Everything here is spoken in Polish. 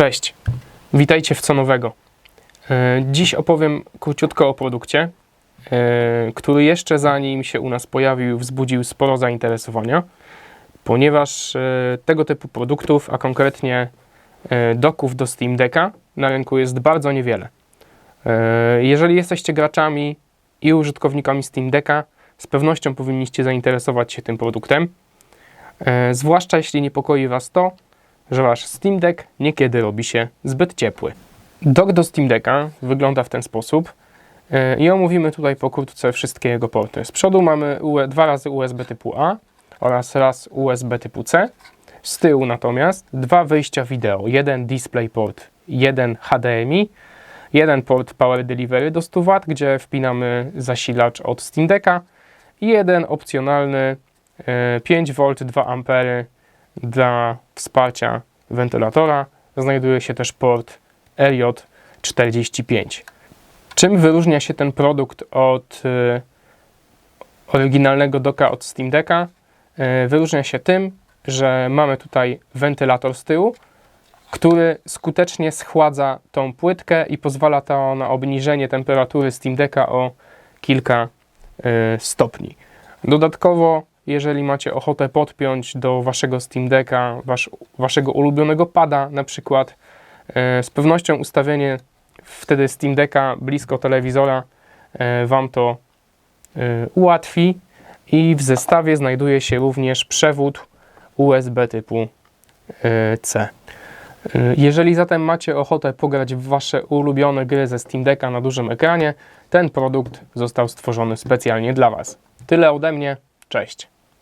Cześć, witajcie w Co Nowego. E, Dziś opowiem króciutko o produkcie, e, który jeszcze zanim się u nas pojawił, wzbudził sporo zainteresowania, ponieważ e, tego typu produktów, a konkretnie doków do Steam Decka na rynku jest bardzo niewiele. Jeżeli jesteście graczami i użytkownikami Steam Decka, z pewnością powinniście zainteresować się tym produktem, zwłaszcza jeśli niepokoi Was to, że wasz Steam Deck niekiedy robi się zbyt ciepły. Dock do Steam Decka wygląda w ten sposób e, i omówimy tutaj pokrótce wszystkie jego porty. Z przodu mamy UE, dwa razy USB typu A oraz raz USB typu C. Z tyłu natomiast dwa wyjścia wideo, jeden DisplayPort, jeden HDMI, jeden port Power Delivery do 100 W, gdzie wpinamy zasilacz od Steam Decka i jeden opcjonalny e, 5V 2 A dla wsparcia wentylatora znajduje się też port RJ45. Czym wyróżnia się ten produkt od y, oryginalnego doka od Steam Decka? Y, wyróżnia się tym, że mamy tutaj wentylator z tyłu, który skutecznie schładza tą płytkę i pozwala to na obniżenie temperatury Steam Decka o kilka y, stopni. Dodatkowo, jeżeli macie ochotę podpiąć do waszego Steam Decka wasz, waszego ulubionego pada, na przykład, e, z pewnością ustawienie wtedy Steam Decka blisko telewizora e, wam to e, ułatwi. I w zestawie znajduje się również przewód USB typu C. Jeżeli zatem macie ochotę pograć w wasze ulubione gry ze Steam Decka na dużym ekranie, ten produkt został stworzony specjalnie dla was. Tyle ode mnie. Cześć.